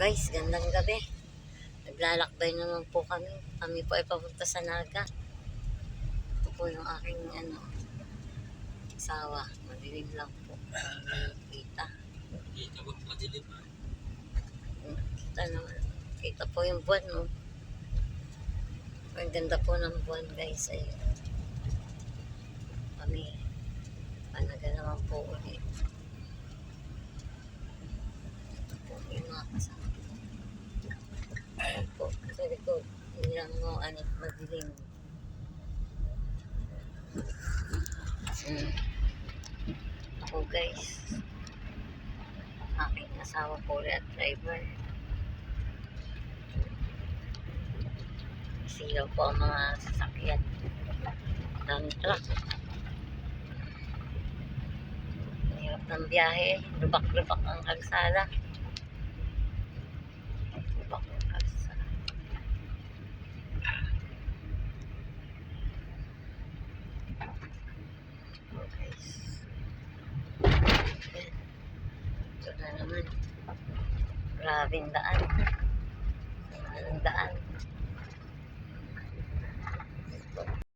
guys, gandang gabi. Naglalakbay naman po kami. Kami po ay papunta sa Naga. Ito po yung aking ano, asawa. Madilim lang po. Kita. Kita ko madilim ah. Kita naman. Kita po yung buwan, no? Ang ganda po ng buwan, guys. Ayun. Kami. Panaga naman po ulit. Ito po yung mga kasama. Ayan po. Sa likod. Ano, madilim. Mm. Ako, guys. Aking asawa po at driver. Silaw po ang mga sasakyan. Ang truck. Hirap ng biyahe. Lubak-lubak ang kalsada. Lubak ang kalsada. Okay. Ayan. Naman. Grabing daan.